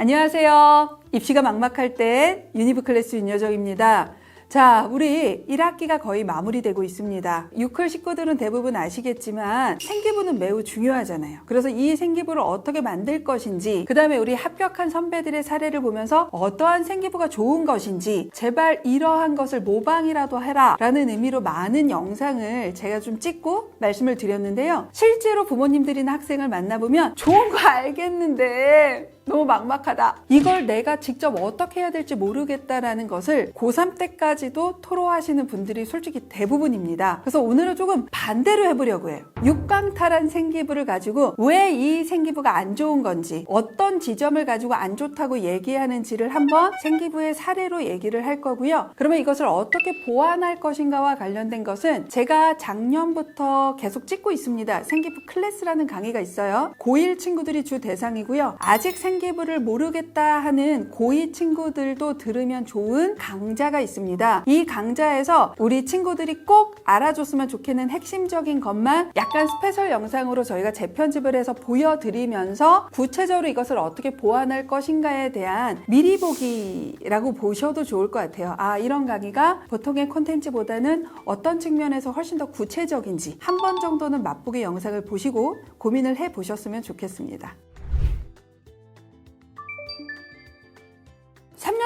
안녕하세요. 입시가 막막할 때 유니브 클래스 윤여정입니다. 자, 우리 1학기가 거의 마무리되고 있습니다. 6클 식구들은 대부분 아시겠지만 생기부는 매우 중요하잖아요. 그래서 이 생기부를 어떻게 만들 것인지, 그 다음에 우리 합격한 선배들의 사례를 보면서 어떠한 생기부가 좋은 것인지, 제발 이러한 것을 모방이라도 해라 라는 의미로 많은 영상을 제가 좀 찍고 말씀을 드렸는데요. 실제로 부모님들이나 학생을 만나보면 좋은 거 알겠는데 너무 막막하다. 이걸 내가 직접 어떻게 해야 될지 모르겠다라는 것을 고3 때까지도 토로하시는 분들이 솔직히 대부분입니다. 그래서 오늘은 조금 반대로 해보려고 해요. 육강탈한 생기부를 가지고 왜 이 생기부가 안 좋은 건지, 어떤 지점을 가지고 안 좋다고 얘기하는지를 한번 생기부의 사례로 얘기를 할 거고요. 그러면 이것을 어떻게 보완할 것인가와 관련된 것은 제가 작년부터 계속 찍고 있습니다. 생기부 클래스라는 강의가 있어요. 고1 친구들이 주 대상이고요. 아직 생 기부를 모르겠다 하는 고2 친구들도 들으면 좋은 강좌가 있습니다. 이 강좌에서 우리 친구들이 꼭 알아줬으면 좋겠는 핵심적인 것만 약간 스페셜 영상으로 저희가 재편집을 해서 보여드리면서 구체적으로 이것을 어떻게 보완할 것인가에 대한 미리 보기라고 보셔도 좋을 것 같아요. 아, 이런 강의가 보통의 콘텐츠보다는 어떤 측면에서 훨씬 더 구체적인지 한 번 정도는 맛보기 영상을 보시고 고민을 해 보셨으면 좋겠습니다.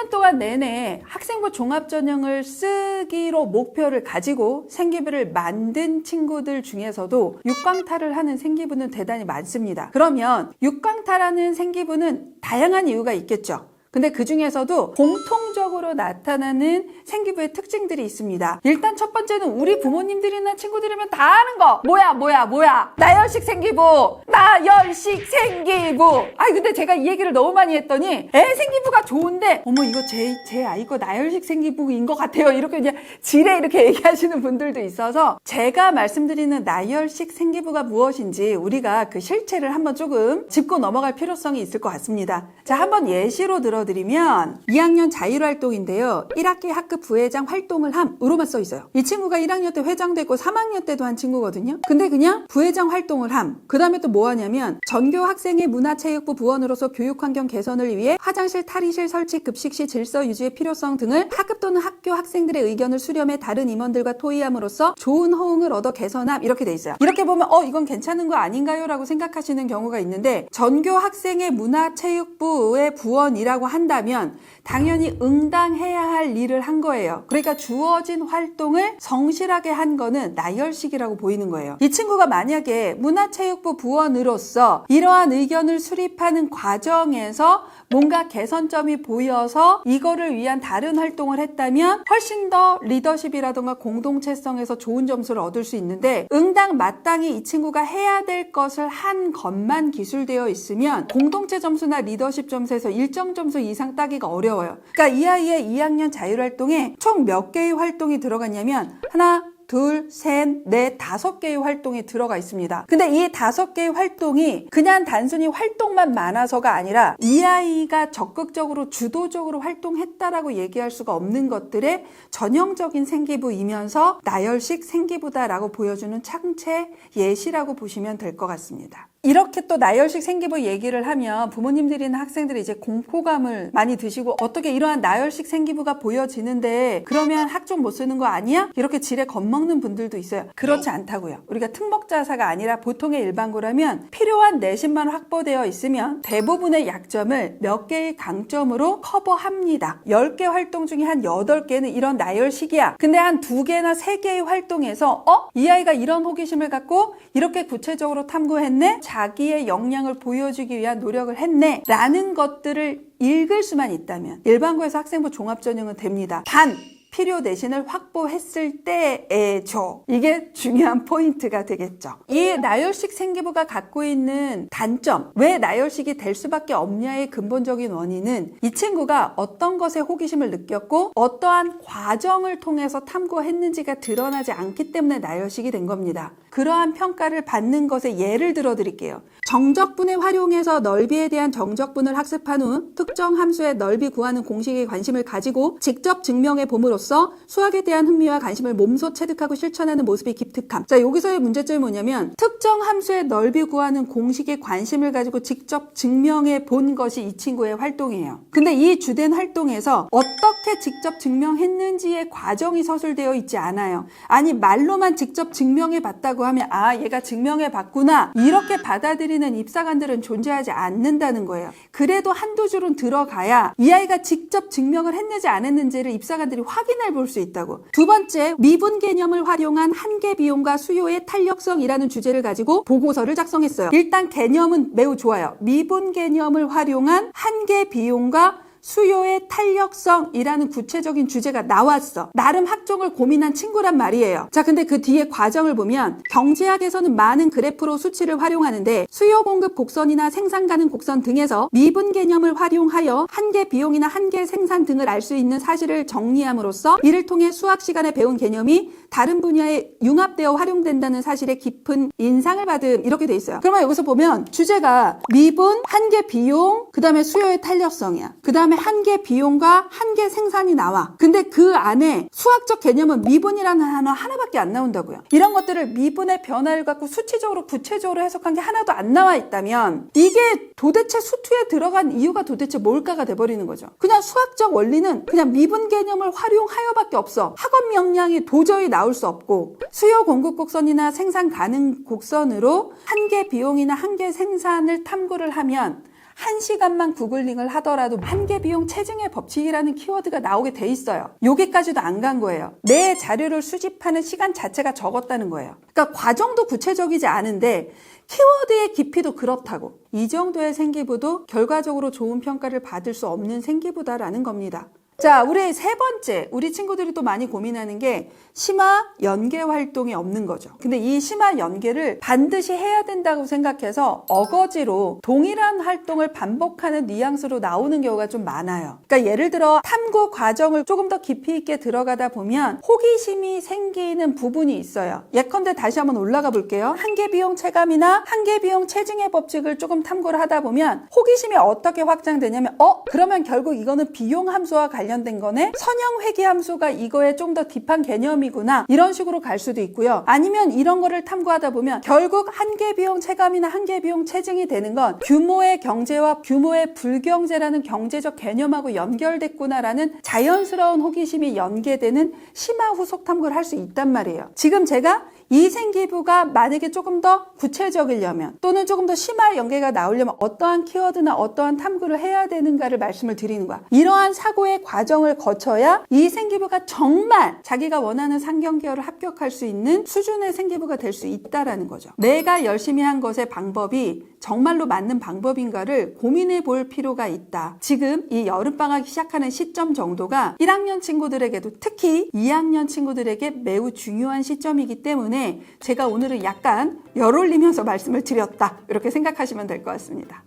3년 동안 내내 학생부 종합전형을 쓰기로 목표를 가지고 생기부를 만든 친구들 중에서도 육광탈을 하는 생기부는 대단히 많습니다. 그러면 육광탈하는 생기부는 다양한 이유가 있겠죠. 근데 그 중에서도 공통 적으로 나타나는 생기부의 특징들이 있습니다. 일단 첫 번째는 우리 부모님들이나 친구들이면 다 아는 거. 뭐야, 뭐야, 뭐야. 나열식 생기부. 나열식 생기부. 아니, 근데 제가 이 얘기를 너무 많이 했더니 애 생기부가 좋은데, 어머, 이거 제, 제 아이 거 나열식 생기부인 것 같아요. 이렇게 이제 지레 이렇게 얘기하시는 분들도 있어서 제가 말씀드리는 나열식 생기부가 무엇인지 우리가 그 실체를 한번 조금 짚고 넘어갈 필요성이 있을 것 같습니다. 자, 한번 예시로 들어 드리면 2학년 자율활동 인데요. 1학기 학급 부회장 활동을 함으로만 써 있어요. 이 친구가 1학년 때 회장 됐고 3학년 때도 한 친구거든요. 근데 그냥 부회장 활동을 함. 그 다음에 또 뭐 하냐면 전교 학생의 문화체육부 부원으로서 교육 환경 개선을 위해 화장실 탈의실 설치 급식 시 질서 유지의 필요성 등을 학급 또는 학교 학생들의 의견을 수렴해 다른 임원들과 토의함으로써 좋은 호응을 얻어 개선함 이렇게 돼 있어요. 이렇게 보면 어 이건 괜찮은 거 아닌가요? 라고 생각하시는 경우가 있는데 전교 학생의 문화체육부의 부원이라고 한다면 당연히 응당해야 할 일을 한 거예요. 그러니까 주어진 활동을 성실하게 한 거는 나열식이라고 보이는 거예요. 이 친구가 만약에 문화체육부 부원으로서 이러한 의견을 수립하는 과정에서 뭔가 개선점이 보여서 이거를 위한 다른 활동을 했다면 훨씬 더 리더십이라던가 공동체성에서 좋은 점수를 얻을 수 있는데 응당 마땅히 이 친구가 해야 될 것을 한 것만 기술되어 있으면 공동체 점수나 리더십 점수에서 일정 점수 이상 따기가 어려워요. 그러니까 이 아이의 2학년 자율활동에 총 몇 개의 활동이 들어갔냐면 하나, 둘, 셋, 넷, 다섯 개의 활동이 들어가 있습니다. 근데 이 다섯 개의 활동이 그냥 단순히 활동만 많아서가 아니라 이 아이가 적극적으로 주도적으로 활동했다라고 얘기할 수가 없는 것들의 전형적인 생기부이면서 나열식 생기부다라고 보여주는 창체 예시라고 보시면 될 것 같습니다. 이렇게 또 나열식 생기부 얘기를 하면 부모님들이나 학생들이 이제 공포감을 많이 드시고 어떻게 이러한 나열식 생기부가 보여지는데 그러면 학종 못 쓰는 거 아니야? 이렇게 지레 겁먹는 분들도 있어요. 그렇지 않다고요. 우리가 특목자사가 아니라 보통의 일반고라면 필요한 내신만 확보되어 있으면 대부분의 약점을 몇 개의 강점으로 커버합니다. 10개 활동 중에 한 8개는 이런 나열식이야. 근데 한 2개나 3개의 활동에서 어? 이 아이가 이런 호기심을 갖고 이렇게 구체적으로 탐구했네? 자기의 역량을 보여주기 위한 노력을 했네 라는 것들을 읽을 수만 있다면 일반고에서 학생부 종합전형은 됩니다. 단 필요 내신을 확보했을 때에죠. 이게 중요한 포인트가 되겠죠. 이 나열식 생기부가 갖고 있는 단점, 왜 나열식이 될 수밖에 없냐의 근본적인 원인은 이 친구가 어떤 것에 호기심을 느꼈고 어떠한 과정을 통해서 탐구했는지가 드러나지 않기 때문에 나열식이 된 겁니다. 그러한 평가를 받는 것에 예를 들어 드릴게요. 정적분을 활용해서 넓이에 대한 정적분을 학습한 후 특정 함수의 넓이 구하는 공식에 관심을 가지고 직접 증명해 봄으로써 수학에 대한 흥미와 관심을 몸소 체득하고 실천하는 모습이 기특함. 자, 여기서의 문제점이 뭐냐면 특정 함수의 넓이 구하는 공식에 관심을 가지고 직접 증명해 본 것이 이 친구의 활동이에요. 근데 이 주된 활동에서 어떻게 직접 증명했는지의 과정이 서술되어 있지 않아요. 아니, 말로만 직접 증명해 봤다고 하면 아, 얘가 증명해 봤구나. 이렇게 받아들이는 입사관들은 존재하지 않는다는 거예요. 그래도 한두 줄은 들어가야 이 아이가 직접 증명을 했는지 안 했는지를 입사관들이 확인해 볼 수 있다고. 두 번째, 미분 개념을 활용한 한계 비용과 수요의 탄력성이라는 주제를 가지고 보고서를 작성했어요. 일단 개념은 매우 좋아요. 미분 개념을 활용한 한계 비용과 수요의 탄력성이라는 구체적인 주제가 나왔어. 나름 학종을 고민한 친구란 말이에요. 자, 근데 그 뒤에 과정을 보면 경제학에서는 많은 그래프로 수치를 활용하는데 수요 공급 곡선이나 생산 가능 곡선 등에서 미분 개념을 활용하여 한계 비용이나 한계 생산 등을 알 수 있는 사실을 정리함으로써 이를 통해 수학 시간에 배운 개념이 다른 분야에 융합되어 활용된다는 사실에 깊은 인상을 받음 이렇게 돼 있어요. 그러면 여기서 보면 주제가 미분, 한계 비용, 그 다음에 수요의 탄력성이야. 그 다음에 한계 비용과 한계 생산이 나와. 근데 그 안에 수학적 개념은 미분이라는 단어 하나밖에 안 나온다고요. 이런 것들을 미분의 변화를 갖고 수치적으로 구체적으로 해석한 게 하나도 안 나와 있다면 이게 도대체 수투에 들어간 이유가 도대체 뭘까가 돼버리는 거죠. 그냥 수학적 원리는 그냥 미분 개념을 활용하여밖에 없어. 학원 명량이 도저히 나올 수 없고 수요 공급 곡선이나 생산 가능 곡선으로 한계 비용이나 한계 생산을 탐구를 하면 한 시간만 구글링을 하더라도 한계 비용 체증의 법칙이라는 키워드가 나오게 돼 있어요. 여기까지도 안 간 거예요. 내 자료를 수집하는 시간 자체가 적었다는 거예요. 그러니까 과정도 구체적이지 않은데 키워드의 깊이도 그렇다고. 이 정도의 생기부도 결과적으로 좋은 평가를 받을 수 없는 생기부다라는 겁니다. 자, 우리 세 번째, 우리 친구들이 또 많이 고민하는 게 심화 연계 활동이 없는 거죠. 근데 이 심화 연계를 반드시 해야 된다고 생각해서 어거지로 동일한 활동을 반복하는 뉘앙스로 나오는 경우가 좀 많아요. 그러니까 예를 들어 탐구 과정을 조금 더 깊이 있게 들어가다 보면 호기심이 생기는 부분이 있어요. 예컨대 다시 한번 올라가 볼게요. 한계 비용 체감이나 한계 비용 체증의 법칙을 조금 탐구를 하다 보면 호기심이 어떻게 확장되냐면 어 그러면 결국 이거는 비용 함수와 관련 된 거네. 선형 회계 함수가 이거에 좀 더 딥한 개념이구나. 이런 식으로 갈 수도 있고요. 아니면 이런 거를 탐구하다 보면 결국 한계 비용 체감이나 한계 비용 체증이 되는 건 규모의 경제와 규모의 불경제라는 경제적 개념하고 연결됐구나라는 자연스러운 호기심이 연계되는 심화 후속 탐구를 할 수 있단 말이에요. 지금 제가 이 생기부가 만약에 조금 더 구체적이려면 또는 조금 더 심화 연계가 나오려면 어떠한 키워드나 어떠한 탐구를 해야 되는가를 말씀을 드리는 거야. 이러한 사고의 과정을 거쳐야 이 생기부가 정말 자기가 원하는 상경 계열을 합격할 수 있는 수준의 생기부가 될 수 있다라는 거죠. 내가 열심히 한 것의 방법이 정말로 맞는 방법인가를 고민해 볼 필요가 있다. 지금 이 여름방학이 시작하는 시점 정도가 1학년 친구들에게도 특히 2학년 친구들에게 매우 중요한 시점이기 때문에 제가 오늘은 약간 열 올리면서 말씀을 드렸다. 이렇게 생각하시면 될 것 같습니다.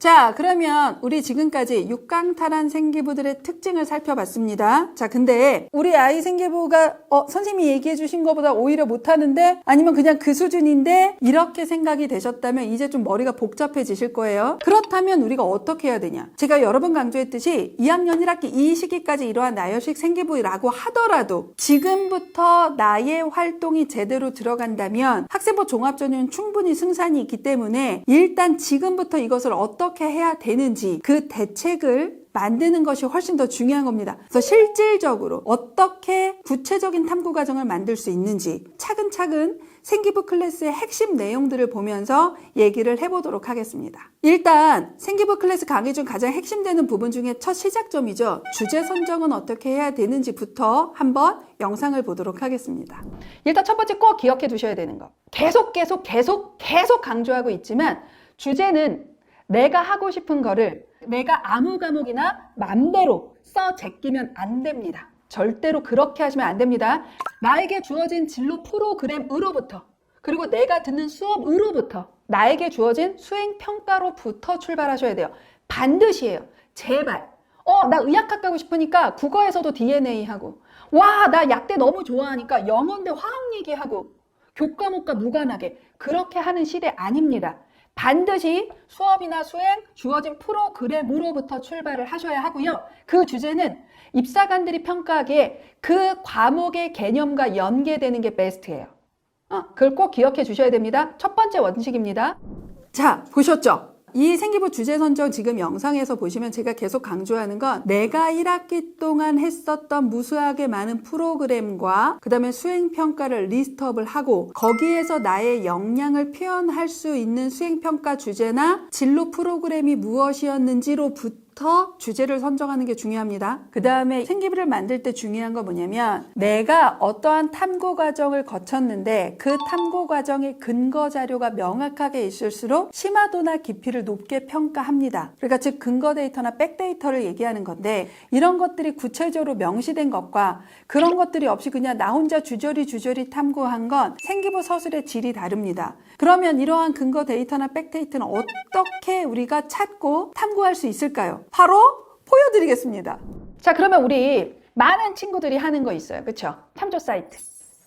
자, 그러면 우리 지금까지 육강탈한 생기부들의 특징을 살펴봤습니다. 자, 근데 우리 아이 생기부가 어, 선생님이 얘기해 주신 것보다 오히려 못하는데 아니면 그냥 그 수준인데 이렇게 생각이 되셨다면 이제 좀 머리가 복잡해지실 거예요. 그렇다면 우리가 어떻게 해야 되냐? 제가 여러 번 강조했듯이 2학년 1학기 이 시기까지 이러한 나열식 생기부라고 하더라도 지금부터 나의 활동이 제대로 들어간다면 학생부 종합전형은 충분히 승산이 있기 때문에 일단 지금부터 이것을 어떻게 해야 되는지 그 대책을 만드는 것이 훨씬 더 중요한 겁니다. 그래서 실질적으로 어떻게 구체적인 탐구 과정을 만들 수 있는지 차근차근 생기부 클래스의 핵심 내용들을 보면서 얘기를 해보도록 하겠습니다. 일단 생기부 클래스 강의 중 가장 핵심되는 부분 중에 첫 시작점이죠. 주제 선정은 어떻게 해야 되는지부터 한번 영상을 보도록 하겠습니다. 일단 첫 번째 꼭 기억해 두셔야 되는 거. 계속 계속 계속 계속 강조하고 있지만 주제는 내가 하고 싶은 거를 내가 아무 과목이나 맘대로 써 제끼면 안 됩니다. 절대로 그렇게 하시면 안 됩니다. 나에게 주어진 진로 프로그램으로부터 그리고 내가 듣는 수업으로부터 나에게 주어진 수행 평가로부터 출발하셔야 돼요. 반드시 해요. 제발 어, 나 의학학 가고 싶으니까 국어에서도 DNA 하고. 와, 나 약대 너무 좋아하니까 영어인데 화학 얘기하고. 교과목과 무관하게. 그렇게 하는 시대 아닙니다. 반드시 수업이나 수행, 주어진 프로그램으로부터 출발을 하셔야 하고요. 그 주제는 입사관들이 평가하기에 그 과목의 개념과 연계되는 게 베스트예요. 어, 그걸 꼭 기억해 주셔야 됩니다. 첫 번째 원칙입니다. 자, 보셨죠? 이 생기부 주제 선정 지금 영상에서 보시면 제가 계속 강조하는 건 내가 1학기 동안 했었던 무수하게 많은 프로그램과 그 다음에 수행평가를 리스트업을 하고 거기에서 나의 역량을 표현할 수 있는 수행평가 주제나 진로 프로그램이 무엇이었는지로부터 주제를 선정하는 게 중요합니다. 그 다음에 생기부를 만들 때 중요한 건 뭐냐면 내가 어떠한 탐구 과정을 거쳤는데 그 탐구 과정의 근거 자료가 명확하게 있을수록 심화도나 깊이를 높게 평가합니다. 그러니까 즉 근거 데이터나 백 데이터를 얘기하는 건데 이런 것들이 구체적으로 명시된 것과 그런 것들이 없이 그냥 나 혼자 주저리 주저리 탐구한 건 생기부 서술의 질이 다릅니다. 그러면 이러한 근거 데이터나 백 데이터는 어떻게 우리가 찾고 탐구할 수 있을까요? 바로 보여드리겠습니다. 자, 그러면 우리 많은 친구들이 하는 거 있어요. 그쵸? 탐조 사이트.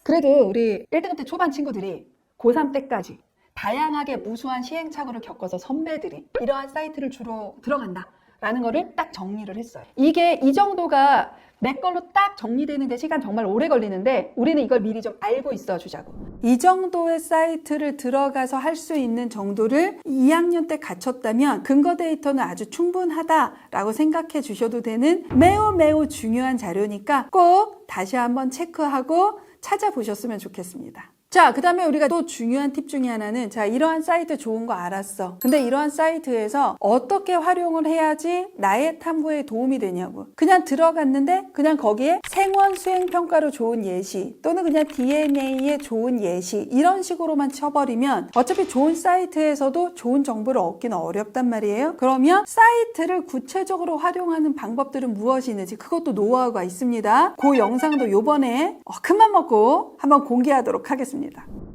그래도 우리 1등 때 초반 친구들이 고3 때까지 다양하게 무수한 시행착오를 겪어서 선배들이 이러한 사이트를 주로 들어간다. 라는 거를 딱 정리를 했어요. 이게 이 정도가 내 걸로 딱 정리되는데 시간 정말 오래 걸리는데 우리는 이걸 미리 좀 알고 있어 주자고. 이 정도의 사이트를 들어가서 할 수 있는 정도를 2학년 때 갖췄다면 근거 데이터는 아주 충분하다라고 생각해 주셔도 되는 매우 매우 중요한 자료니까 꼭 다시 한번 체크하고 찾아보셨으면 좋겠습니다. 자, 그 다음에 우리가 또 중요한 팁 중에 하나는, 자, 이러한 사이트 좋은 거 알았어. 근데 이러한 사이트에서 어떻게 활용을 해야지 나의 탐구에 도움이 되냐고. 그냥 들어갔는데, 그냥 거기에 생원 수행 평가로 좋은 예시, 또는 그냥 DNA에 좋은 예시, 이런 식으로만 쳐버리면 어차피 좋은 사이트에서도 좋은 정보를 얻기는 어렵단 말이에요. 그러면 사이트를 구체적으로 활용하는 방법들은 무엇이 있는지 그것도 노하우가 있습니다. 그 영상도 요번에 어, 큰맘 먹고 한번 공개하도록 하겠습니다.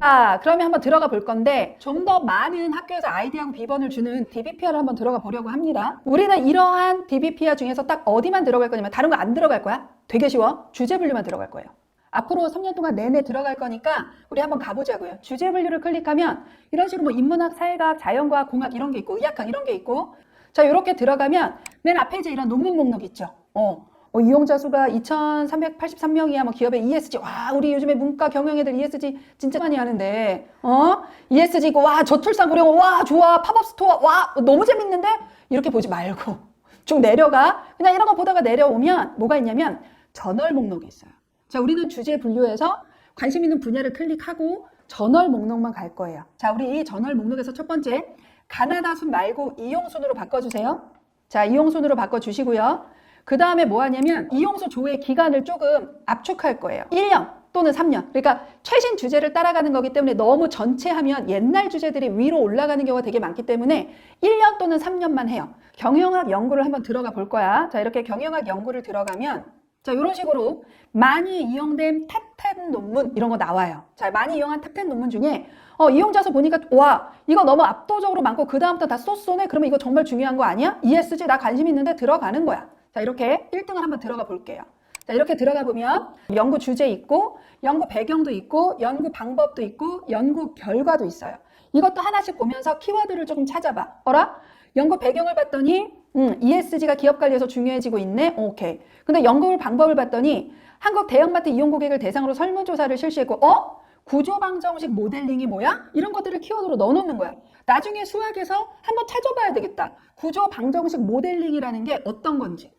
자, 그러면 한번 들어가 볼 건데 좀 더 많은 학교에서 아이디하고 비번을 주는 DBPR을 한번 들어가 보려고 합니다. 우리는 이러한 DBPR 중에서 딱 어디만 들어갈 거냐면 다른 거 안 들어갈 거야. 되게 쉬워. 주제 분류만 들어갈 거예요. 앞으로 3년 동안 내내 들어갈 거니까 우리 한번 가보자고요. 주제 분류를 클릭하면 이런 식으로 뭐 인문학, 사회과학, 자연과학, 공학 이런 게 있고 의학학 이런 게 있고 자 이렇게 들어가면 맨 앞에 이제 이런 논문 목록 있죠. 어. 어, 이용자 수가 2,383명이야. 뭐 기업의 ESG. 와, 우리 요즘에 문과 경영 애들 ESG 진짜 많이 하는데. 어? ESG 고 와, 저출산 고령. 와, 좋아. 팝업 스토어. 와, 너무 재밌는데? 이렇게 보지 말고 쭉 내려가. 그냥 이런 거 보다가 내려오면 뭐가 있냐면 저널 목록이 있어요. 자, 우리는 주제 분류해서 관심 있는 분야를 클릭하고 저널 목록만 갈 거예요. 자, 우리 이 저널 목록에서 첫 번째 가나다 순 말고 이용 순으로 바꿔주세요. 자, 이용 순으로 바꿔주시고요. 그 다음에 뭐 하냐면 이용수 조회 기간을 조금 압축할 거예요. 1년 또는 3년. 그러니까 최신 주제를 따라가는 거기 때문에 너무 전체 하면 옛날 주제들이 위로 올라가는 경우가 되게 많기 때문에 1년 또는 3년만 해요. 경영학 연구를 한번 들어가 볼 거야. 자, 이렇게 경영학 연구를 들어가면 자, 이런 식으로 많이 이용된 탑10 논문 이런 거 나와요. 자, 많이 이용한 탑10 논문 중에 어, 이용자수 보니까 와, 이거 너무 압도적으로 많고 그 다음부터 다 쏘쏘네? 그러면 이거 정말 중요한 거 아니야? ESG 나 관심 있는데 들어가는 거야. 자, 이렇게 1등을 한번 들어가 볼게요. 자, 이렇게 들어가 보면 연구 주제 있고, 연구 배경도 있고, 연구 방법도 있고, 연구 결과도 있어요. 이것도 하나씩 보면서 키워드를 조금 찾아봐. 어라? 연구 배경을 봤더니, 음, ESG가 기업 관리에서 중요해지고 있네? 오케이. 근데 연구 방법을 봤더니, 한국 대형마트 이용 고객을 대상으로 설문조사를 실시했고, 어? 구조방정식 모델링이 뭐야? 이런 것들을 키워드로 넣어놓는 거야. 나중에 수학에서 한번 찾아봐야 되겠다. 구조방정식 모델링이라는 게 어떤 건지.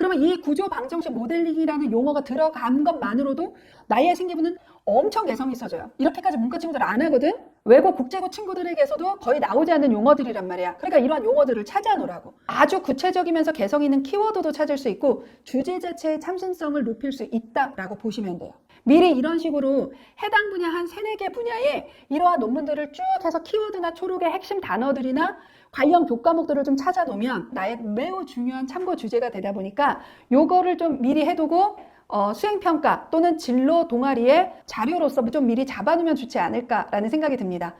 그러면 이 구조 방정식 모델링이라는 용어가 들어간 것만으로도 나의 생기부는 엄청 개성이 있어져요. 이렇게까지 문과 친구들 안 하거든? 외국 국제고 친구들에게서도 거의 나오지 않는 용어들이란 말이야. 그러니까 이러한 용어들을 찾아놓으라고. 아주 구체적이면서 개성 있는 키워드도 찾을 수 있고 주제 자체의 참신성을 높일 수 있다라고 보시면 돼요. 미리 이런 식으로 해당 분야 한 세네 개 분야에 이러한 논문들을 쭉 해서 키워드나 초록의 핵심 단어들이나 관련 교과목들을 좀 찾아놓으면 나의 매우 중요한 참고 주제가 되다 보니까 요거를 좀 미리 해두고 어, 수행평가 또는 진로 동아리의 자료로서 좀 미리 잡아놓으면 좋지 않을까라는 생각이 듭니다.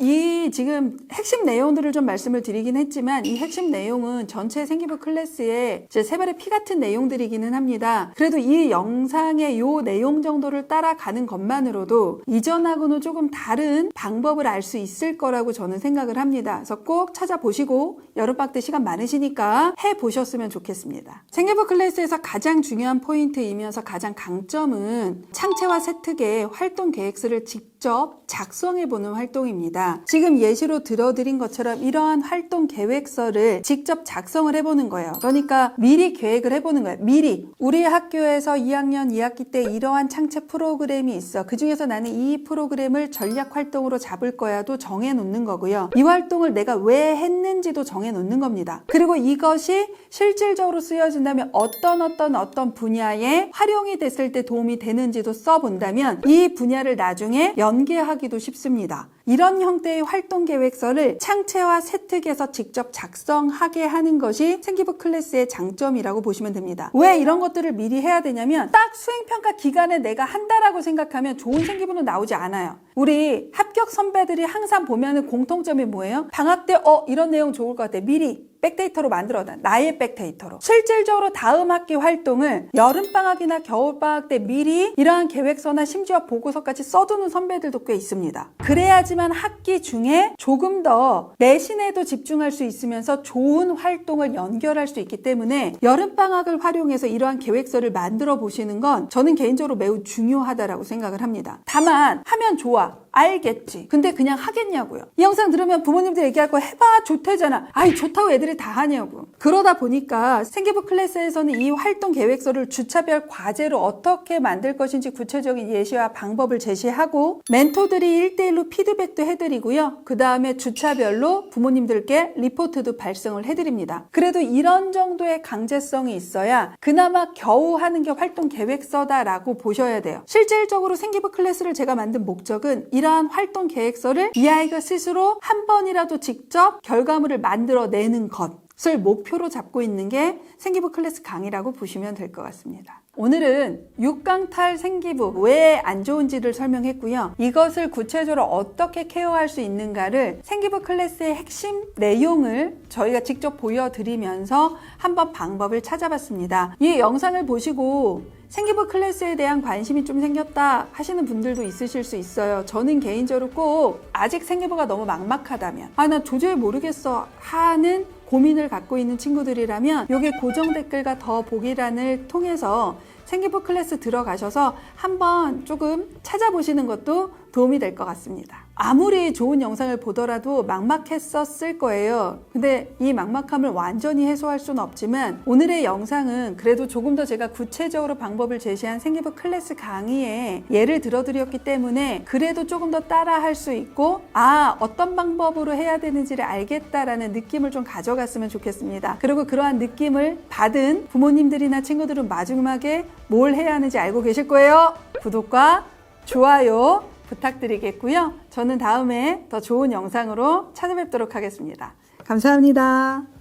이 지금 핵심 내용들을 좀 말씀을 드리긴 했지만 이 핵심 내용은 전체 생기부 클래스의 제 세 발의 피 같은 내용들이기는 합니다. 그래도 이 영상의 요 내용 정도를 따라가는 것만으로도 이전하고는 조금 다른 방법을 알 수 있을 거라고 저는 생각을 합니다. 그래서 꼭 찾아보시고 여름방학 때 시간 많으시니까 해보셨으면 좋겠습니다. 생기부 클래스에서 가장 중요한 포인트이면서 가장 강점은 창체와 세특의 활동 계획서를 직접 작성해보는 활동입니다. 지금 예시로 들어드린 것처럼 이러한 활동 계획서를 직접 작성을 해보는 거예요. 그러니까 미리 계획을 해보는 거예요. 미리. 우리 학교에서 2학년 2학기 때 이러한 창체 프로그램이 있어. 그 중에서 나는 이 프로그램을 전략 활동으로 잡을 거야도 정해놓는 거고요. 이 활동을 내가 왜 했는지도 정해놓는 겁니다. 그리고 이것이 실질적으로 쓰여진다면 어떤 어떤 어떤 분야에 활용이 됐을 때 도움이 되는지도 써본다면 이 분야를 나중에 연계하기도 쉽습니다. 이런 형태의 활동 계획서를 창체와 세특에서 직접 작성하게 하는 것이 생기부 클래스의 장점이라고 보시면 됩니다. 왜 이런 것들을 미리 해야 되냐면 딱 수행평가 기간에 내가 한다라고 생각하면 좋은 생기부는 나오지 않아요. 우리 합격 선배들이 항상 보면은 공통점이 뭐예요? 방학 때 어 이런 내용 좋을 것 같아. 미리 백데이터로 만들어 놔. 나의 백데이터로. 실질적으로 다음 학기 활동을 여름방학이나 겨울방학 때 미리 이러한 계획서나 심지어 보고서까지 써두는 선배들도 꽤 있습니다. 그래야지만 학기 중에 조금 더 내신에도 집중할 수 있으면서 좋은 활동을 연결할 수 있기 때문에 여름방학을 활용해서 이러한 계획서를 만들어 보시는 건 저는 개인적으로 매우 중요하다라고 생각을 합니다. 다만 하면 좋아. 알겠지. 근데 그냥 하겠냐고요. 이 영상 들으면 부모님들 얘기할 거 해봐 좋대잖아. 아이 좋다고 애들이 다 하냐고. 그러다 보니까 생기부 클래스에서는 이 활동 계획서를 주차별 과제로 어떻게 만들 것인지 구체적인 예시와 방법을 제시하고 멘토들이 1대1로 피드백도 해드리고요. 그 다음에 주차별로 부모님들께 리포트도 발송을 해드립니다. 그래도 이런 정도의 강제성이 있어야 그나마 겨우 하는 게 활동 계획서다라고 보셔야 돼요. 실질적으로 생기부 클래스를 제가 만든 목적은 이러한 활동 계획서를 이 아이가 스스로 한 번이라도 직접 결과물을 만들어내는 것을 목표로 잡고 있는 게 생기부 클래스 강의라고 보시면 될 것 같습니다. 오늘은 육강탈 생기부 왜 안 좋은지를 설명했고요. 이것을 구체적으로 어떻게 케어할 수 있는가를 생기부 클래스의 핵심 내용을 저희가 직접 보여드리면서 한번 방법을 찾아봤습니다. 이 영상을 보시고 생기부 클래스에 대한 관심이 좀 생겼다 하시는 분들도 있으실 수 있어요. 저는 개인적으로 꼭 아직 생기부가 너무 막막하다면 아 나 도저히 모르겠어 하는 고민을 갖고 있는 친구들이라면 여기 고정 댓글과 더 보기란을 통해서 생기부 클래스 들어가셔서 한번 조금 찾아보시는 것도 도움이 될 것 같습니다. 아무리 좋은 영상을 보더라도 막막했었을 거예요. 근데 이 막막함을 완전히 해소할 수는 없지만 오늘의 영상은 그래도 조금 더 제가 구체적으로 방법을 제시한 생기부 클래스 강의에 예를 들어드렸기 때문에 그래도 조금 더 따라 할 수 있고 아 어떤 방법으로 해야 되는지를 알겠다라는 느낌을 좀 가져갔으면 좋겠습니다. 그리고 그러한 느낌을 받은 부모님들이나 친구들은 마지막에 뭘 해야 하는지 알고 계실 거예요. 구독과 좋아요 부탁드리겠고요. 저는 다음에 더 좋은 영상으로 찾아뵙도록 하겠습니다. 감사합니다.